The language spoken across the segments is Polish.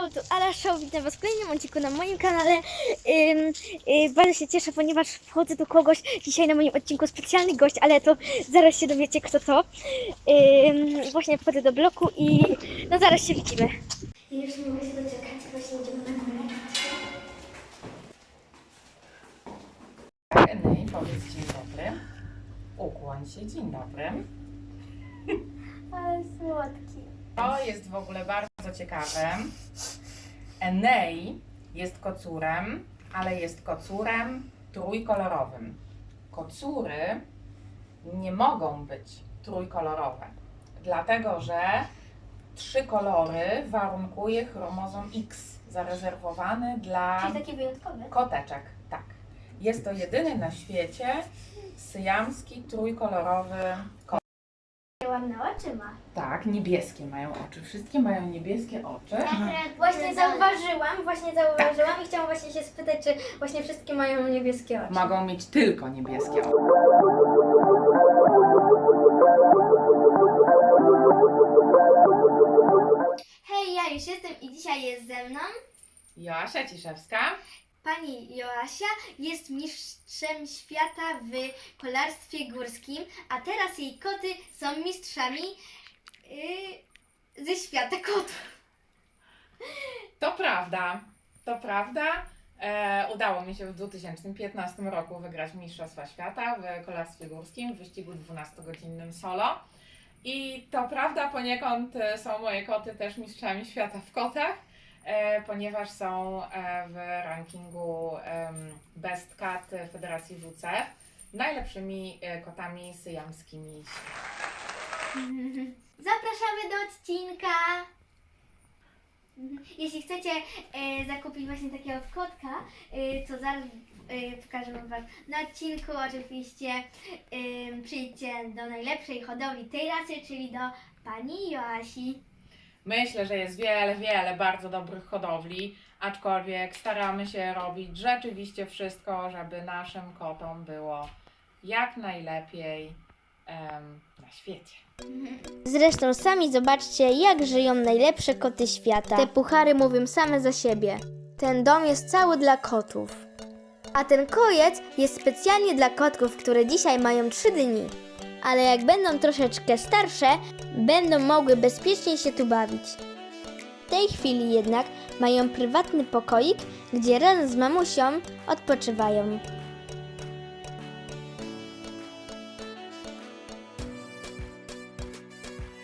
Hello, tu Ala Show, witam Was w kolejnym odcinku na moim kanale. Ym, y, bardzo się cieszę, ponieważ wchodzę do kogoś dzisiaj na moim odcinku specjalny gość, ale to zaraz się dowiecie kto to. Ym, właśnie wchodzę do bloku i no zaraz się widzimy. I już nie mogę się doczekać, właśnie idziemy na górę. Enej, powiedz dzień dobry. Ukłoń się, dzień dobry. Ale słodki. To jest w ogóle bardzo ciekawe. Enej jest kocurem, ale jest kocurem trójkolorowym. Kocury nie mogą być trójkolorowe, dlatego że trzy kolory warunkuje chromozom X, zarezerwowany dla Czyli taki wyjątkowy. Koteczek, tak. Jest to jedyny na świecie syjamski trójkolorowy kot. Ładne oczy ma. Tak, niebieskie mają oczy. Wszystkie mają niebieskie oczy. Właśnie zauważyłam, właśnie zauważyłam i chciałam właśnie się spytać, czy właśnie wszystkie mają niebieskie oczy. Mogą mieć tylko niebieskie oczy. Hej, ja już jestem i dzisiaj jest ze mną Joasia Ciszewska. Pani Joasia, jest mistrzem świata w kolarstwie górskim, a teraz jej koty są mistrzami yy, ze świata kotów. To prawda, to prawda. E, udało mi się w 2015 roku wygrać Mistrzostwa Świata w kolarstwie górskim w wyścigu 12-godzinnym solo. I to prawda, poniekąd e, są moje koty też mistrzami świata w kotach, ponieważ są e, w rankingu Best Cat Federacji WC najlepszymi e, kotami syjamskimi. Zapraszamy do odcinka. Jeśli chcecie e, zakupić właśnie takiego kotka, e, to zaraz e, pokażę Wam na odcinku. Oczywiście e, przyjdźcie do najlepszej hodowli tej rasy, czyli do pani Joasi. Myślę, że jest wiele, wiele bardzo dobrych hodowli, aczkolwiek staramy się robić rzeczywiście wszystko, żeby naszym kotom było jak najlepiej em, na świecie. Zresztą sami zobaczcie, jak żyją najlepsze koty świata. Te puchary mówią same za siebie. Ten dom jest cały dla kotów. A ten kojec jest specjalnie dla kotków, które dzisiaj mają 3 dni. Ale jak będą troszeczkę starsze, będą mogły bezpiecznie się tu bawić. W tej chwili jednak mają prywatny pokoik, gdzie razem z mamusią odpoczywają.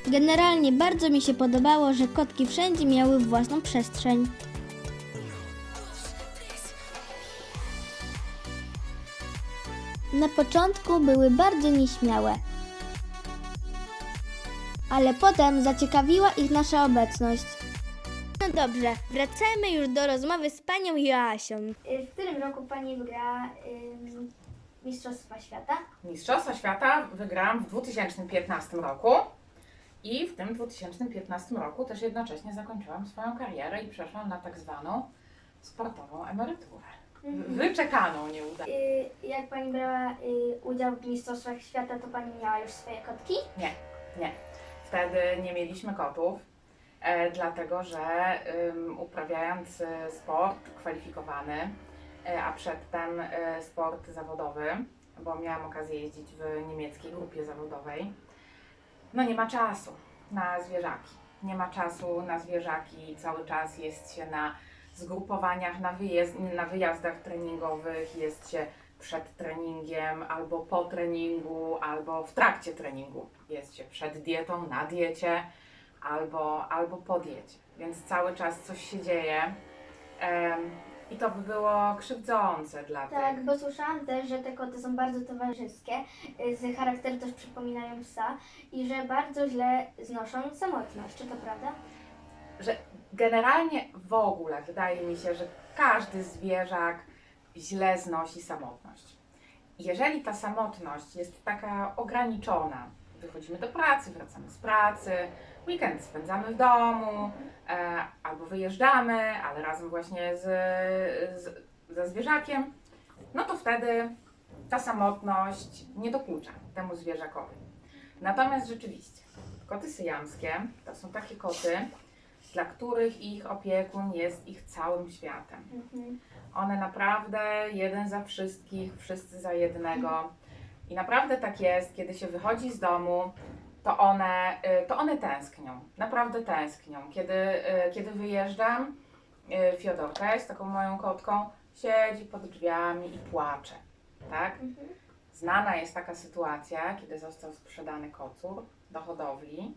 Generalnie bardzo mi się podobało, że kotki wszędzie miały własną przestrzeń. Na początku były bardzo nieśmiałe, ale potem zaciekawiła ich nasza obecność. No dobrze, wracajmy już do rozmowy z panią Joasią. W którym roku pani wygrała Mistrzostwa Świata? Mistrzostwa Świata wygrałam w 2015 roku i w tym 2015 roku też jednocześnie zakończyłam swoją karierę i przeszłam na tak zwaną sportową emeryturę. Wyczekaną nieudaną. Y, jak pani brała y, udział w Mistrzostwach Świata, to pani miała już swoje kotki? Nie, nie. Wtedy nie mieliśmy kotów, e, dlatego że ym, uprawiając e, sport kwalifikowany, e, a przedtem e, sport zawodowy, bo miałam okazję jeździć w niemieckiej grupie zawodowej, no nie ma czasu na zwierzaki. Nie ma czasu na zwierzaki, cały czas jest się na zgrupowaniach, na, wyjazd, na wyjazdach treningowych, jest się przed treningiem, albo po treningu, albo w trakcie treningu. Jest się przed dietą, na diecie, albo, albo po diecie. Więc cały czas coś się dzieje. Em, I to by było krzywdzące dla Tak, tych. bo słyszałam też, że te koty są bardzo towarzyskie, z charakteru też przypominają psa i że bardzo źle znoszą samotność. Czy to prawda? że generalnie w ogóle wydaje mi się, że każdy zwierzak źle znosi samotność. Jeżeli ta samotność jest taka ograniczona, wychodzimy do pracy, wracamy z pracy, weekend spędzamy w domu, e, albo wyjeżdżamy, ale razem właśnie z, z, ze zwierzakiem, no to wtedy ta samotność nie dokucza temu zwierzakowi. Natomiast rzeczywiście, koty syjamskie to są takie koty, dla których ich opiekun jest ich całym światem. Mhm. One naprawdę jeden za wszystkich, wszyscy za jednego. I naprawdę tak jest, kiedy się wychodzi z domu, to one, y, to one tęsknią, naprawdę tęsknią. Kiedy, y, kiedy wyjeżdżam, y, Fiodorka jest taką moją kotką, siedzi pod drzwiami i płacze, tak? Mhm. Znana jest taka sytuacja, kiedy został sprzedany kocur do hodowli,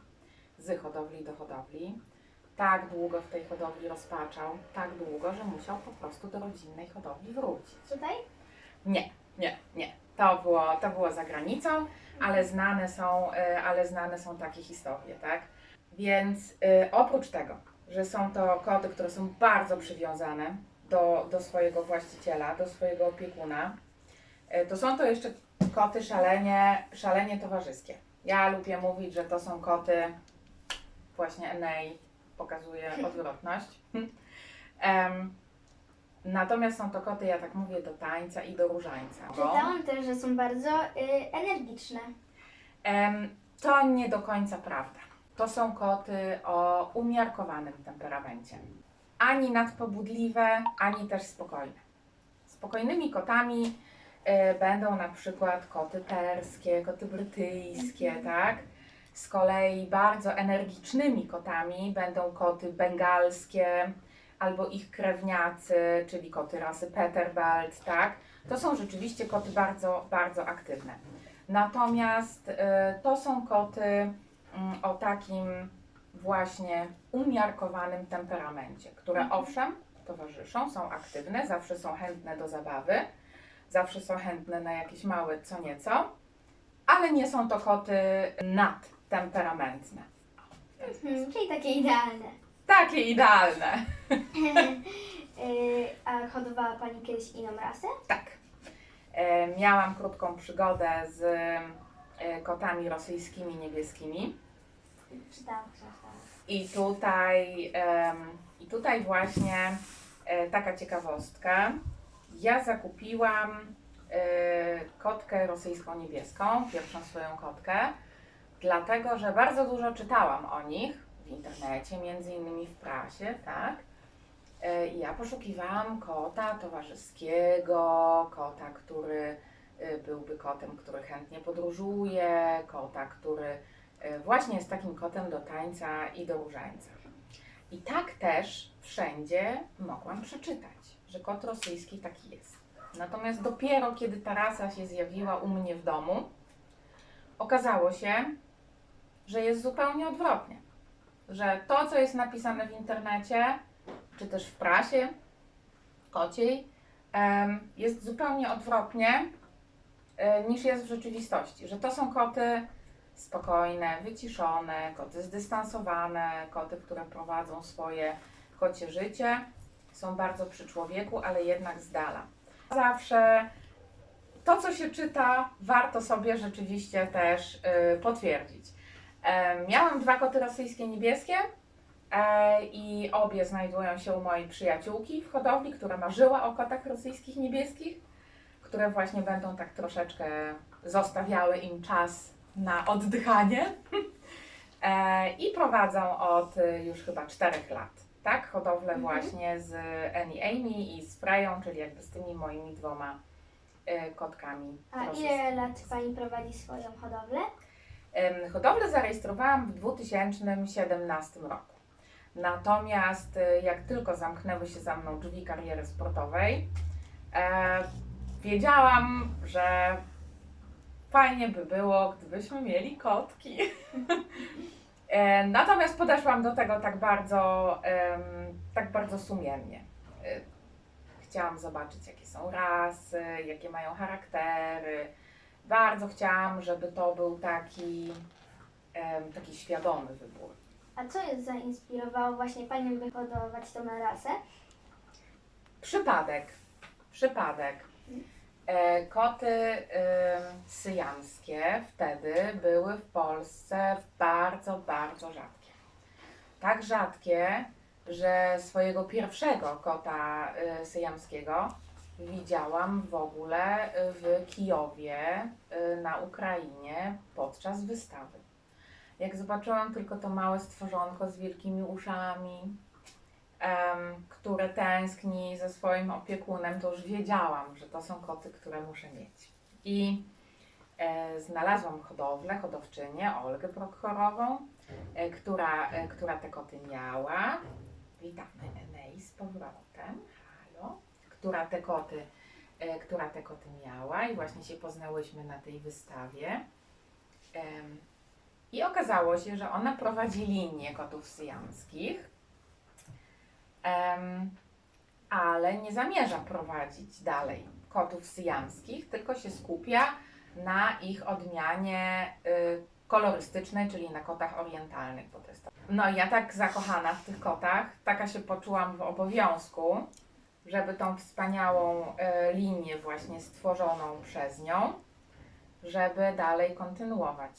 z hodowli do hodowli. Tak długo w tej hodowli rozpaczał, tak długo, że musiał po prostu do rodzinnej hodowli wrócić. Tutaj? Nie, nie, nie. To było, to było za granicą, ale znane są, y, ale znane są takie historie, tak? Więc y, oprócz tego, że są to koty, które są bardzo przywiązane do, do swojego właściciela, do swojego opiekuna, y, to są to jeszcze koty szalenie, szalenie towarzyskie. Ja lubię mówić, że to są koty, właśnie Enei pokazuje odwrotność. Em, Natomiast są to koty, ja tak mówię, do tańca i do różańca. Czytałam też, że są bardzo y, energiczne. Em, to nie do końca prawda. To są koty o umiarkowanym temperamencie. Ani nadpobudliwe, ani też spokojne. Spokojnymi kotami e, będą na przykład koty perskie, koty brytyjskie, tak? Z kolei bardzo energicznymi kotami będą koty bengalskie albo ich krewniacy, czyli koty rasy Peterbelt, tak? To są rzeczywiście koty bardzo, bardzo aktywne. Natomiast y, to są koty mm, o takim właśnie umiarkowanym temperamencie, które Mhm. owszem towarzyszą, są aktywne, zawsze są chętne do zabawy, zawsze są chętne na jakieś małe co nieco, ale nie są to koty nadtemperamentne. Mhm, czyli takie idealne. Takie idealne. y, a hodowała Pani kiedyś inną rasę? Tak. E, miałam krótką przygodę z e, kotami rosyjskimi niebieskimi. Czytałam w książkach. I tutaj, em, I tutaj właśnie e, taka ciekawostka. Ja zakupiłam e, kotkę rosyjską niebieską, pierwszą swoją kotkę, dlatego że bardzo dużo czytałam o nich w internecie, między innymi w prasie, tak? E, I ja poszukiwałam kota towarzyskiego, kota, który e, byłby kotem, który chętnie podróżuje, kota, który e, właśnie jest takim kotem do tańca i do różańca. I tak też wszędzie mogłam przeczytać, że kot rosyjski taki jest. Natomiast dopiero kiedy ta rasa się zjawiła u mnie w domu, okazało się, że jest zupełnie odwrotnie. Że to, co jest napisane w internecie, czy też w prasie kociej, jest zupełnie odwrotnie e, niż jest w rzeczywistości. Że to są koty spokojne, wyciszone, koty zdystansowane, koty, które prowadzą swoje kocie życie, są bardzo przy człowieku, ale jednak z dala. Zawsze to, co się czyta, warto sobie rzeczywiście też y, potwierdzić. E, miałam dwa koty rosyjskie niebieskie e, i obie znajdują się u mojej przyjaciółki w hodowli, która marzyła o kotach rosyjskich niebieskich, które właśnie będą tak troszeczkę zostawiały im czas na oddychanie. E, I prowadzą od y, już chyba czterech lat, tak? Hodowlę Mhm. właśnie z Annie Amy i z Freją, czyli jakby z tymi moimi dwoma y, kotkami. A ile lat Pani prowadzi swoją hodowlę? Hodowlę zarejestrowałam w 2017 roku. Natomiast y, jak tylko zamknęły się za mną drzwi kariery sportowej, e, wiedziałam, że fajnie by było, gdybyśmy mieli kotki. e, natomiast podeszłam do tego tak bardzo, tak bardzo sumiennie. E, chciałam zobaczyć, jakie są rasy, jakie mają charaktery. Bardzo chciałam, żeby to był taki, em, taki świadomy wybór. A co jest zainspirowało właśnie Panią, by hodować tą rasę? Przypadek. Przypadek. E, koty em, syjamskie wtedy były w Polsce bardzo, bardzo rzadkie. Tak rzadkie, że swojego pierwszego kota e, syjamskiego widziałam w ogóle w Kijowie e, na Ukrainie podczas wystawy. jak zobaczyłam tylko to małe stworzonko z wielkimi uszami, które tęskni ze swoim opiekunem, to już wiedziałam, że to są koty, które muszę mieć. I e, znalazłam hodowlę, hodowczynię Olgę Prokhorową, e, która, e, która te koty miała. Witamy Enei z powrotem. Która te koty, e, która te koty miała i właśnie się poznałyśmy na tej wystawie. I okazało się, że ona prowadzi linię kotów syjamskich, ale nie zamierza prowadzić dalej kotów syjamskich, tylko się skupia na ich odmianie y, kolorystycznej, czyli na kotach orientalnych. No i ja tak zakochana w tych kotach, taka się poczułam w obowiązku, żeby tą wspaniałą y, linię właśnie stworzoną przez nią, żeby dalej kontynuować.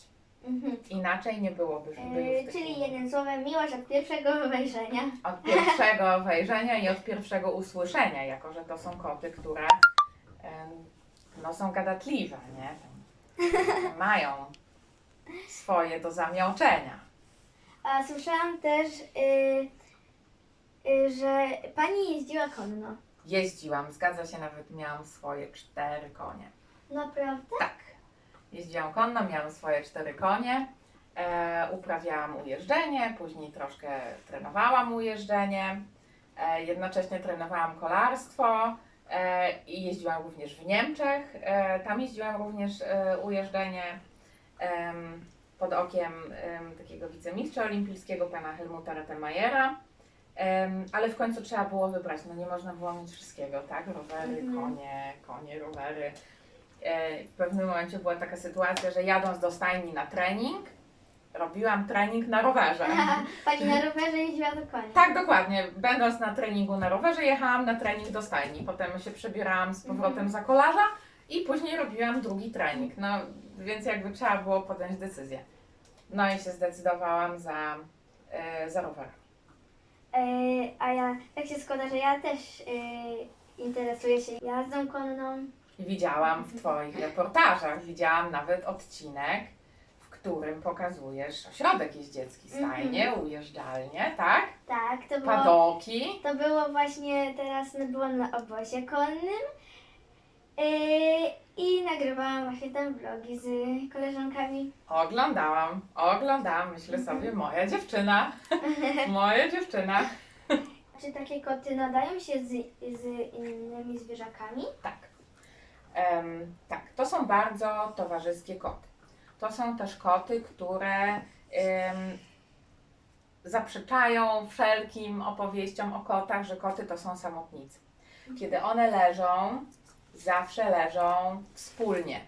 Mhm. Inaczej nie byłoby, żeby już E, tych czyli jednym słowem miłość od pierwszego wejrzenia. Od pierwszego wejrzenia i od pierwszego usłyszenia, jako że to są koty, które em, no, są gadatliwe, nie? Mają swoje do zamiałczenia. A słyszałam też, y, y, że pani jeździła konno. Jeździłam, zgadza się, nawet miałam swoje cztery konie. Naprawdę? Tak. Jeździłam konno, miałam swoje cztery konie. E, uprawiałam ujeżdżenie, później troszkę trenowałam ujeżdżenie. E, jednocześnie trenowałam kolarstwo e, i jeździłam również w Niemczech. E, tam jeździłam również e, ujeżdżenie em, pod okiem em, takiego wicemistrza olimpijskiego, pana Helmuta Rettemajera. Ale w końcu trzeba było wybrać, no nie można było mieć wszystkiego, tak? Rowery, Mhm. konie, konie, rowery. E, w pewnym momencie była taka sytuacja, że jadąc do stajni na trening, robiłam trening na rowerze. pani na rowerze jeździła do konia. Tak, dokładnie. Będąc na treningu na rowerze, jechałam na trening do stajni. Potem się przebierałam z powrotem Mhm. za kolarza i później robiłam drugi trening. No, więc jakby trzeba było podjąć decyzję. No i się zdecydowałam za, e, za rower. E, a ja, tak się składa, że ja też y, interesuję się jazdą konną. Widziałam w Twoich reportażach, widziałam nawet odcinek, w którym pokazujesz ośrodek jeździecki, stajnie, ujeżdżalnie, tak? Tak, to było, Padoki. to było właśnie teraz, no, byłam na obozie konnym i nagrywałam właśnie tam vlogi z koleżankami. Oglądałam, oglądałam, myślę sobie, moja dziewczyna, moja dziewczyna. Czy takie koty nadają się z, z innymi zwierzakami? Tak. Em, tak, to są bardzo towarzyskie koty. To są też koty, które em, zaprzeczają wszelkim opowieściom o kotach, że koty to są samotnicy. Kiedy one leżą, zawsze leżą wspólnie.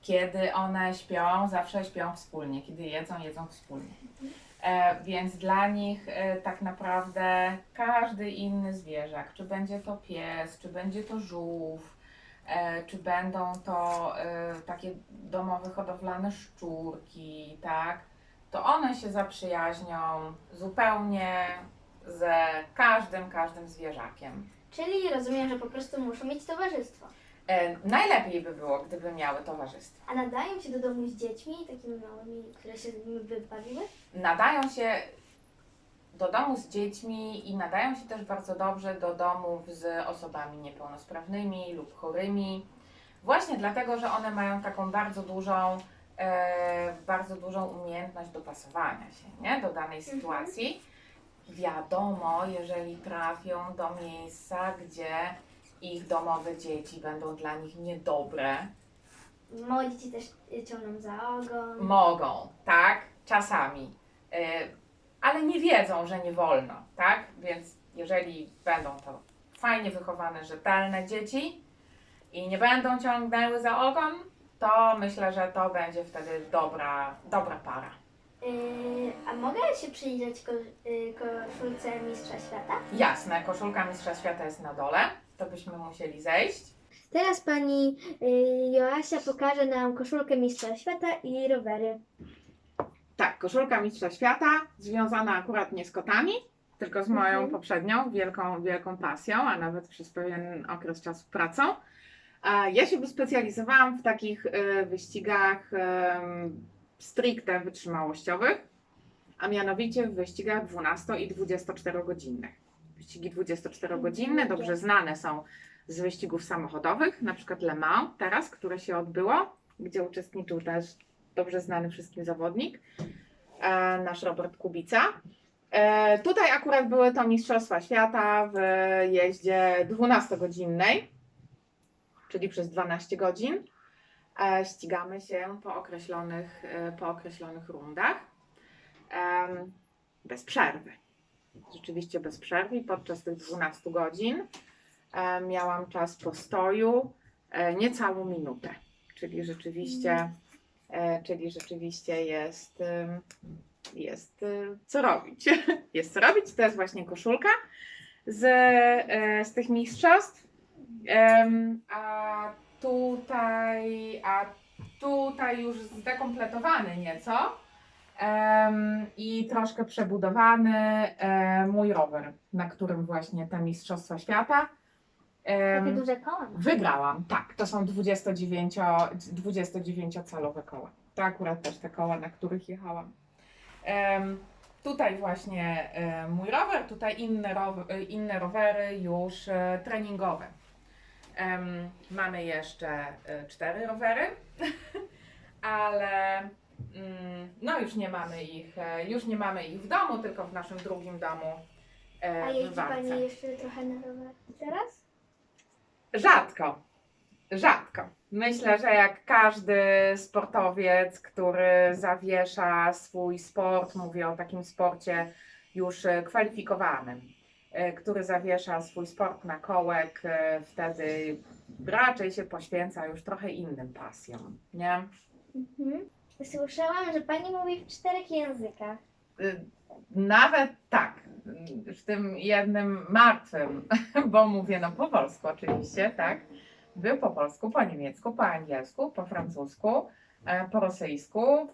Kiedy one śpią, zawsze śpią wspólnie. Kiedy jedzą, jedzą wspólnie. E, więc dla nich e, tak naprawdę każdy inny zwierzak, czy będzie to pies, czy będzie to żółw, e, czy będą to e, takie domowe hodowlane szczurki, tak, to one się zaprzyjaźnią zupełnie ze każdym, każdym zwierzakiem. Czyli rozumiem, że po prostu muszą mieć towarzystwo. E, najlepiej by było, gdyby miały towarzystwo. A nadają się do domu z dziećmi, takimi małymi, które się z nimi wybawiły? nadają się do domu z dziećmi i nadają się też bardzo dobrze do domów z osobami niepełnosprawnymi lub chorymi. Właśnie dlatego, że one mają taką bardzo dużą, e, bardzo dużą umiejętność dopasowania się nie? do danej sytuacji. Wiadomo, jeżeli trafią do miejsca, gdzie ich domowe dzieci będą dla nich niedobre, Małe dzieci też ciągną za ogon. Mogą, tak, czasami, Y, ale nie wiedzą, że nie wolno, tak? Więc jeżeli będą to fajnie wychowane, rzetelne dzieci i nie będą ciągnęły za ogon, to myślę, że to będzie wtedy dobra, dobra para. Y, a mogę się przyjrzeć ko, y, koszulce Mistrza Świata? Jasne, koszulka Mistrza Świata jest na dole, to byśmy musieli zejść. Teraz pani y, Joasia pokaże nam koszulkę Mistrza Świata i rowery. Tak, koszulka Mistrza Świata, związana akurat nie z kotami, tylko z moją Mhm. poprzednią wielką, wielką pasją, a nawet przez pewien okres czasu pracą. A Ja się wyspecjalizowałam w takich e, wyścigach stricte wytrzymałościowych, a mianowicie w wyścigach 12 i 24 godzinnych. Wyścigi 24 godzinne dobrze znane są z wyścigów samochodowych, na przykład Le Mans teraz, które się odbyło, gdzie uczestniczył też dobrze znany wszystkim zawodnik, e, nasz Robert Kubica. E, tutaj akurat były to Mistrzostwa Świata w jeździe 12-godzinnej, czyli przez 12 godzin. E, ścigamy się po określonych, e, po określonych rundach. Bez przerwy. Rzeczywiście bez przerwy. Podczas tych 12 godzin e, miałam czas postoju niecałą minutę. Czyli rzeczywiście, czyli rzeczywiście jest, jest co robić. Jest co robić. To jest właśnie koszulka z, z tych mistrzostw. A tutaj, a tutaj już zdekompletowany nieco em, i troszkę przebudowany mój rower, na którym właśnie te Mistrzostwa Świata. em, Takie duże koło. Wygrałam, tak. To są 29, 29-calowe koła. To akurat też te koła, na których jechałam. Em, tutaj właśnie e, mój rower, tutaj inne, row, e, inne rowery już e, treningowe. Em, mamy jeszcze e, cztery rowery, ale mm, no już nie mamy ich, e, już nie mamy ich w domu, tylko w naszym drugim domu e, A w jeździ. Pani jeszcze trochę na rower teraz? Rzadko. Rzadko. Myślę, że jak każdy sportowiec, który zawiesza swój sport, mówię o takim sporcie już e, kwalifikowanym, który zawiesza swój sport na kołek, e, wtedy raczej się poświęca już trochę innym pasjom, nie? Mhm. Słyszałam, że Pani mówi w czterech językach. Y, Nawet tak, w tym jednym martwym, bo mówię no po polsku oczywiście, tak? Był po polsku, po niemiecku, po angielsku, po francusku, e, po rosyjsku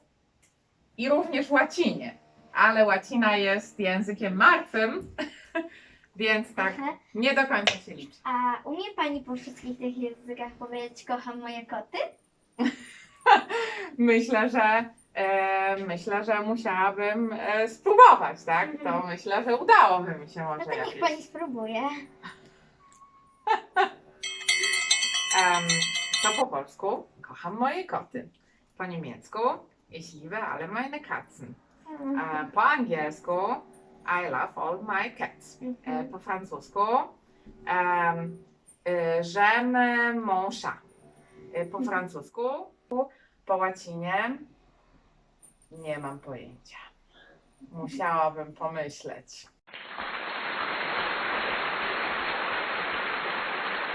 i również łacinie. Ale łacina jest językiem martwym, więc tak Aha. nie do końca się liczy. A umie Pani po wszystkich tych językach powiedzieć kocham moje koty? Myślę, że e, myślę, że musiałabym e, spróbować, tak? To Mhm. myślę, że udałoby mi się No może to niech jakieś. Pani spróbuje. Em, to po polsku kocham moje koty. Po niemiecku ich liebe alle meine Katzen. E, po angielsku I love all my cats. E, Mhm. po francusku e, j'aime mon chat. Po francusku, po łacinie nie mam pojęcia. Musiałabym pomyśleć.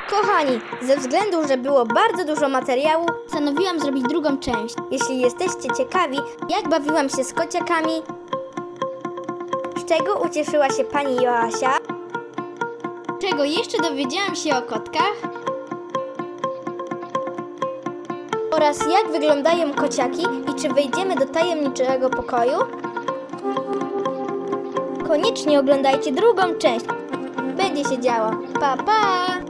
Kochani, ze względu, że było bardzo dużo materiału, postanowiłam zrobić drugą część. Jeśli jesteście ciekawi, jak bawiłam się z kociakami, z czego ucieszyła się pani Joasia, czego jeszcze dowiedziałam się o kotkach oraz jak wyglądają kociaki i czy wejdziemy do tajemniczego pokoju, koniecznie oglądajcie drugą część. Będzie się działo. Pa, pa!